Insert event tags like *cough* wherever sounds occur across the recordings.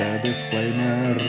Це дисклеймер.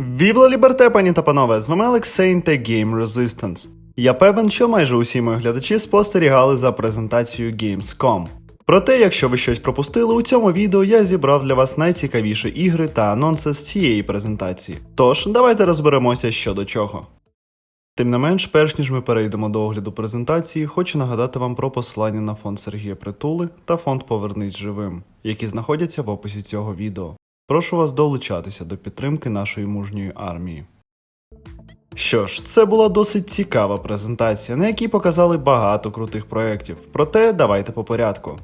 Вівла Ліберте, пані та панове, з вами Алексейн та Game Resistance. Я певен, що майже усі мої глядачі спостерігали за презентацією Gamescom. Проте, якщо ви щось пропустили, у цьому відео я зібрав для вас найцікавіші ігри та анонси з цієї презентації. Тож, давайте розберемося що до чого. Тим не менш, перш ніж ми перейдемо до огляду презентації, хочу нагадати вам про посилання на фонд Сергія Притули та фонд Повернись живим, які знаходяться в описі цього відео. Прошу вас долучатися до підтримки нашої мужньої армії. Що ж, це була досить цікава презентація, на якій показали багато крутих проєктів. Проте давайте по порядку.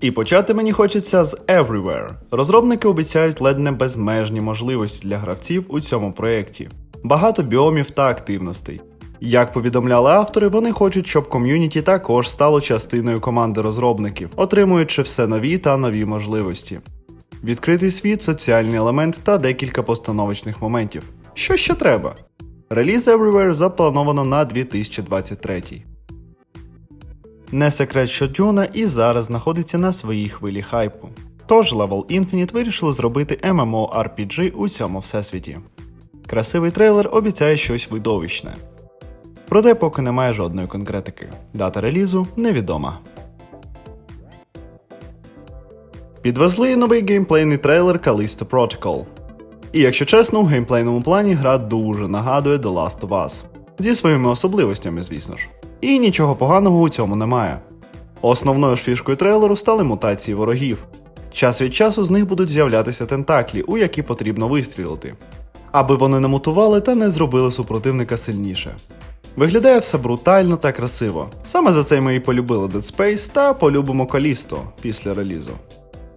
І почати мені хочеться з Everywhere. Розробники обіцяють ледь не безмежні можливості для гравців у цьому проєкті. Багато біомів та активностей. Як повідомляли автори, вони хочуть, щоб ком'юніті також стало частиною команди розробників, отримуючи все нові та нові можливості. Відкритий світ, соціальний елемент та декілька постановочних моментів. Що ще треба? Реліз Everywhere заплановано на 2023. Не секрет, що Дюна і зараз знаходиться на своїй хвилі хайпу. Тож Level Infinite вирішили зробити MMORPG у цьому всесвіті. Красивий трейлер обіцяє щось видовищне. Проте поки немає жодної конкретики. Дата релізу невідома. Підвезли новий геймплейний трейлер Callisto Protocol. І якщо чесно, у геймплейному плані гра дуже нагадує The Last of Us. Зі своїми особливостями, звісно ж. І нічого поганого у цьому немає. Основною ж фішкою трейлеру стали мутації ворогів. Час від часу з них будуть з'являтися тентаклі, у які потрібно вистрілити, аби вони не мутували та не зробили супротивника сильніше. Виглядає все брутально та красиво. Саме за це ми і полюбили Dead Space та полюбимо Калісто після релізу.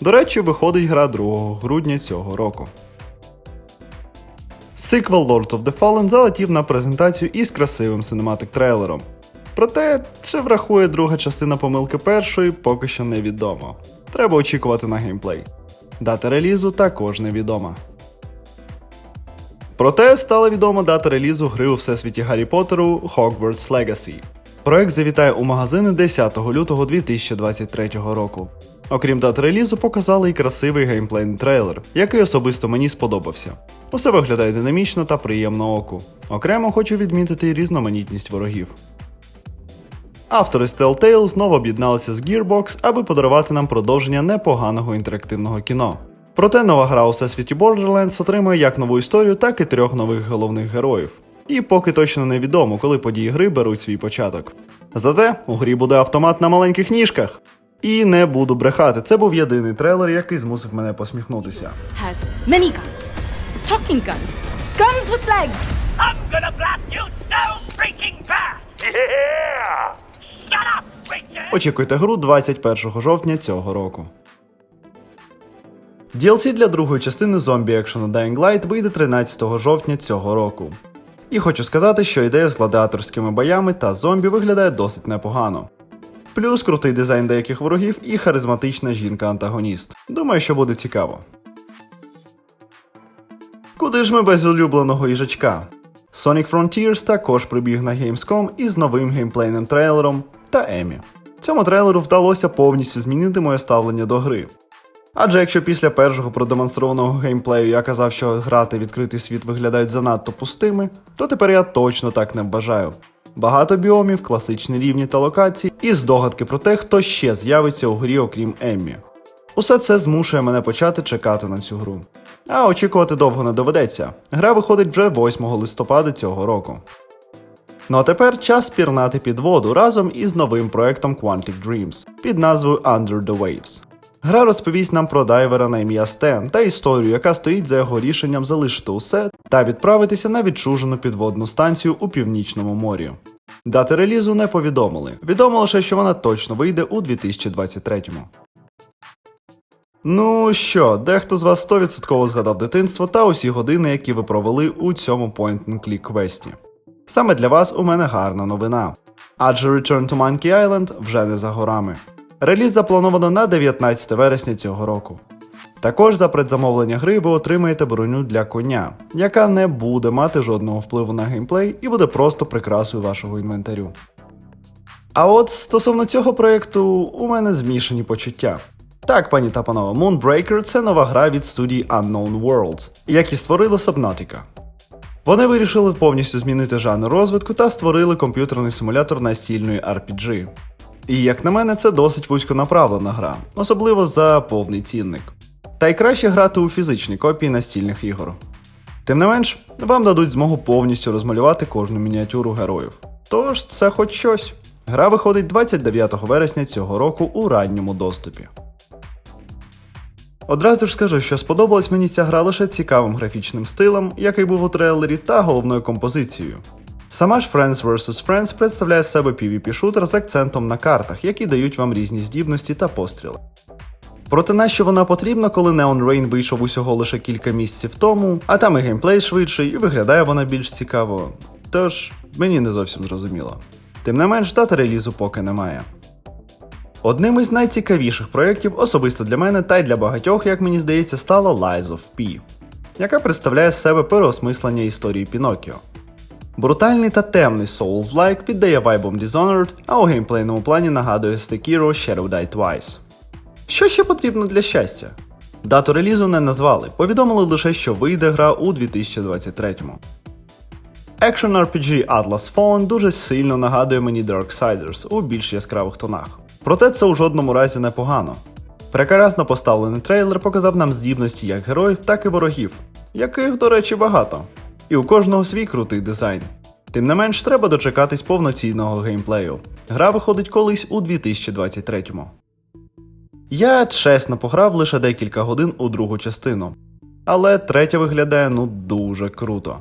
До речі, виходить гра 2 грудня цього року. Сиквел Lord of the Fallen залетів на презентацію із красивим cinematic трейлером. Проте, чи врахує друга частина помилки першої, поки що невідомо. Треба очікувати на геймплей. Дата релізу також невідома. Проте стала відома дата релізу гри у всесвіті Гаррі Поттеру Hogwarts Legacy. Проект завітає у магазини 10 лютого 2023 року. Окрім дати релізу, показали і красивий геймплейний трейлер, який особисто мені сподобався. Усе виглядає динамічно та приємно оку. Окремо хочу відмітити різноманітність ворогів. Автори з Telltale знову об'єдналися з Gearbox, аби подарувати нам продовження непоганого інтерактивного кіно. Проте нова гра у всесвіті Borderlands отримує як нову історію, так і трьох нових головних героїв. І поки точно невідомо, коли події гри беруть свій початок. Зате у грі буде автомат на маленьких ніжках. І не буду брехати, це був єдиний трейлер, який змусив мене посміхнутися. has many guns. Talking guns. Guns with legs. I'm gonna blast you so freaking bad! *laughs* Yeah! Shut up, Richard! Очікуйте гру 21 жовтня цього року. DLC для другої частини зомбі екшену Dying Light вийде 13 жовтня цього року. І хочу сказати, що ідея з гладіаторськими боями та зомбі виглядає досить непогано. Плюс крутий дизайн деяких ворогів і харизматична жінка-антагоніст. Думаю, що буде цікаво. Куди ж ми без улюбленого їжачка? Sonic Frontiers також прибіг на Gamescom із новим геймплейним трейлером та Емі. Цьому трейлеру вдалося повністю змінити моє ставлення до гри. Адже якщо після першого продемонстрованого геймплею я казав, що грати відкритий світ виглядають занадто пустими, то тепер я точно так не вважаю. Багато біомів, класичні рівні та локації, і здогадки про те, хто ще з'явиться у грі, окрім Еммі. Усе це змушує мене почати чекати на цю гру. А очікувати довго не доведеться. Гра виходить вже 8 листопада цього року. Ну а тепер час пірнати під воду разом із новим проектом Quantic Dreams під назвою Under the Waves. Гра розповість нам про дайвера на ім'я Стен та історію, яка стоїть за його рішенням залишити усе та відправитися на відчужену підводну станцію у північному морі. Дати релізу не повідомили. Відомо лише, що вона точно вийде у 2023-му. Ну що, дехто з вас 100% згадав дитинство та усі години, які ви провели у цьому point-and-click квесті. Саме для вас у мене гарна новина. Адже Return to Monkey Island вже не за горами. Реліз заплановано на 19 вересня цього року. Також за предзамовлення гри ви отримаєте броню для коня, яка не буде мати жодного впливу на геймплей і буде просто прикрасою вашого інвентарю. А от стосовно цього проєкту у мене змішані почуття. Так, пані та панове, Moonbreaker це нова гра від студії Unknown Worlds, які створили Subnautica. Вони вирішили повністю змінити жанр розвитку та створили комп'ютерний симулятор настільної RPG. І як на мене, це досить вузьконаправлена гра, особливо за повний цінник. Та й краще грати у фізичні копії настільних ігор. Тим не менш, вам дадуть змогу повністю розмалювати кожну мініатюру героїв. Тож це хоч щось. Гра виходить 29 вересня цього року у ранньому доступі. Одразу ж скажу, що сподобалась мені ця гра лише цікавим графічним стилем, який був у трейлері, та головною композицією. Сама ж Friends vs. Friends представляє себе PvP-шутер з акцентом на картах, які дають вам різні здібності та постріли. Проте нащо вона потрібна, коли Neon Rain вийшов усього лише кілька місяців тому, а там і геймплей швидший, і виглядає вона більш цікаво. Тож мені не зовсім зрозуміло. Тим не менш, дати релізу поки немає. Одним із найцікавіших проєктів особисто для мене та й для багатьох, як мені здається, стала Lies of P, яка представляє з себе переосмислення історії Пінокіо. Брутальний та темний Souls-like піддає вайбом Dishonored, а у геймплейному плані нагадує Sekiro Shadow Die Twice. Що ще потрібно для щастя? Дату релізу не назвали, повідомили лише, що вийде гра у 2023-му. Action RPG Atlas Fallen дуже сильно нагадує мені Darksiders у більш яскравих тонах. Проте це у жодному разі не погано. Прекрасно поставлений трейлер показав нам здібності як героїв, так і ворогів, яких, до речі, багато. І у кожного свій крутий дизайн. Тим не менш, треба дочекатись повноцінного геймплею. Гра виходить колись у 2023-му. Я чесно пограв лише декілька годин у другу частину, але третя виглядає ну дуже круто.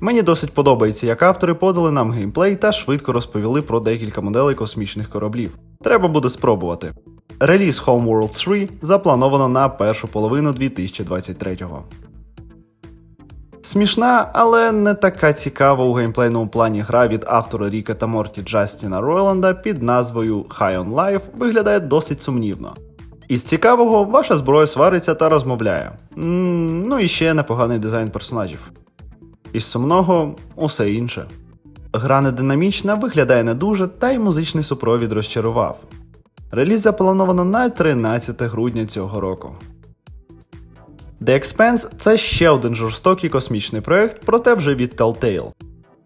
Мені досить подобається, як автори подали нам геймплей та швидко розповіли про декілька моделей космічних кораблів. Треба буде спробувати. Реліз Homeworld 3 заплановано на першу половину 2023-го. Смішна, але не така цікава у геймплейному плані гра від автора Ріка та Морті Джастіна Ройланда під назвою High on Life виглядає досить сумнівно. Із цікавого, ваша зброя свариться та розмовляє. м ну і ще непоганий дизайн персонажів. Із сумного усе інше. Гра не динамічна, виглядає не дуже, та й музичний супровід розчарував. Реліз заплановано на 13 грудня цього року. The Expanse це ще один жорстокий космічний проект, проте вже від Telltale.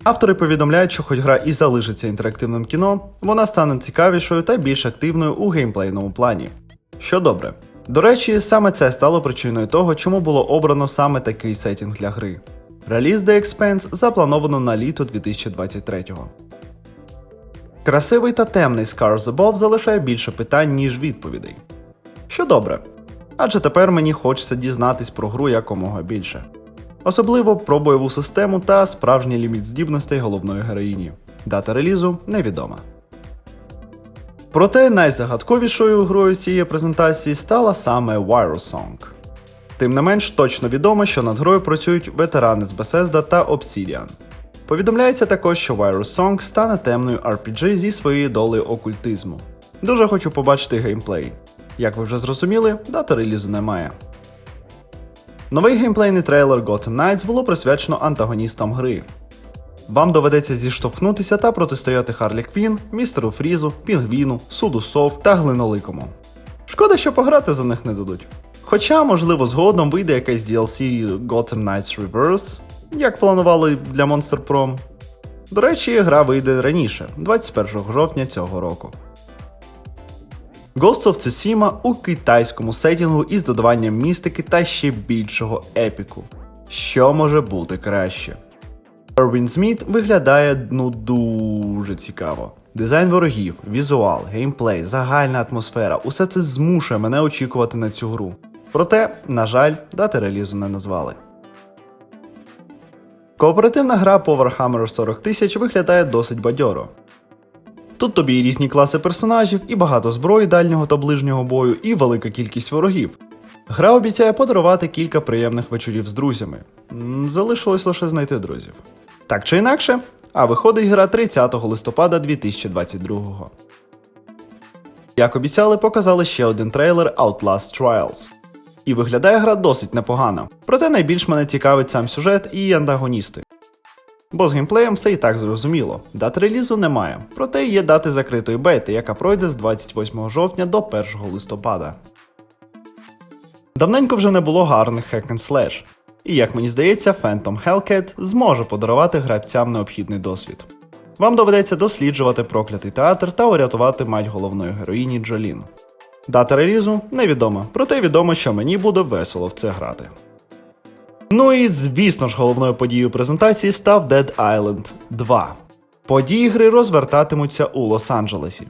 Автори повідомляють, що хоч гра і залишиться інтерактивним кіно, вона стане цікавішою та більш активною у геймплейному плані. Що добре. До речі, саме це стало причиною того, чому було обрано саме такий сетінг для гри. Реліз The Expanse заплановано на літо 2023-го. Красивий та темний Scars Above залишає більше питань, ніж відповідей. Що добре. Адже тепер мені хочеться дізнатись про гру якомога більше. Особливо про бойову систему та справжній ліміт здібностей головної героїні. Дата релізу невідома. Проте найзагадковішою грою цієї презентації стала саме Wirosong. Тим не менш, точно відомо, що над грою працюють ветерани з Bethesda та Obsidian. Повідомляється також, що Wirosong стане темною RPG зі своєю долею окультизму. Дуже хочу побачити геймплей. Як ви вже зрозуміли, дати релізу немає. Новий геймплейний трейлер Gotham Knights було присвячено антагоністам гри. Вам доведеться зіштовхнутися та протистояти Харлі Квін, містеру Фрізу, Пінгвіну, Суду Сов та Глиноликому. Шкода, що пограти за них не дадуть. Хоча, можливо, згодом вийде якесь DLC Gotham Knights Reverse, як планували для Monster Prom. До речі, гра вийде раніше, 21 жовтня цього року. Ghost of Tsushima у китайському сетінгу із додаванням містики та ще більшого епіку. Що може бути краще? Erwin Сміт виглядає ну дуже цікаво. Дизайн ворогів, візуал, геймплей, загальна атмосфера усе це змушує мене очікувати на цю гру. Проте, на жаль, дати релізу не назвали. Кооперативна гра по Warhammer 40 тисяч виглядає досить бадьоро. Тут тобі і різні класи персонажів, і багато зброї дальнього та ближнього бою, і велика кількість ворогів. Гра обіцяє подарувати кілька приємних вечорів з друзями. Залишилось лише знайти друзів. Так чи інакше, а виходить гра 30 листопада 2022. Як обіцяли, показали ще один трейлер Outlast Trials. І виглядає гра досить непогано, проте найбільш мене цікавить сам сюжет і антагоністи. Бо з геймплеєм все і так зрозуміло. Дати релізу немає, проте є дати закритої бети, яка пройде з 28 жовтня до 1 листопада. Давненько вже не було гарних hack and slash. І як мені здається, Phantom Hellcat зможе подарувати гравцям необхідний досвід. Вам доведеться досліджувати проклятий театр та урятувати мать головної героїні Джолін. Дата релізу невідома, проте відомо, що мені буде весело в це грати. Ну і звісно ж, головною подією презентації став Dead Island 2. Події гри розвертатимуться у Лос-Анджелесі.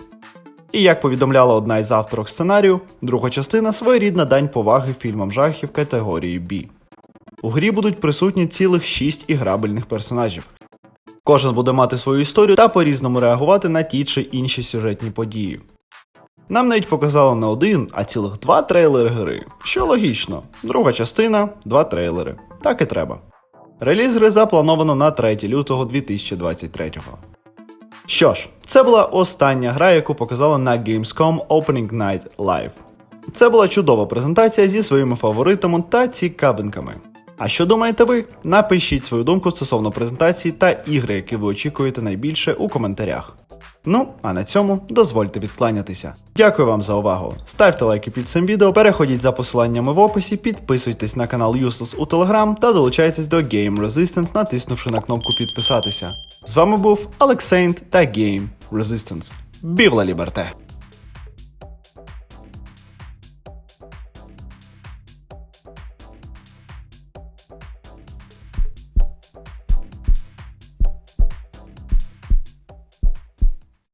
І як повідомляла одна із авторок сценарію, друга частина своєрідна дань поваги фільмам жахів категорії B. У грі будуть присутні цілих 6 іграбельних персонажів. Кожен буде мати свою історію та по-різному реагувати на ті чи інші сюжетні події. Нам навіть показали не один, а цілих два трейлери гри, що логічно. Друга частина, два трейлери. Так і треба. Реліз гри заплановано на 3 лютого 2023. Що ж, це була остання гра, яку показали на Gamescom Opening Night Live. Це була чудова презентація зі своїми фаворитами та цікавинками. А що думаєте ви? Напишіть свою думку стосовно презентації та ігри, які ви очікуєте найбільше у коментарях. Ну, а на цьому дозвольте відкланятися. Дякую вам за увагу. Ставте лайки під цим відео, переходіть за посиланнями в описі, підписуйтесь на канал Useless у Telegram та долучайтесь до Game Resistance, натиснувши на кнопку підписатися. З вами був Олексейнт та Game Resistance. Бівла Ліберте!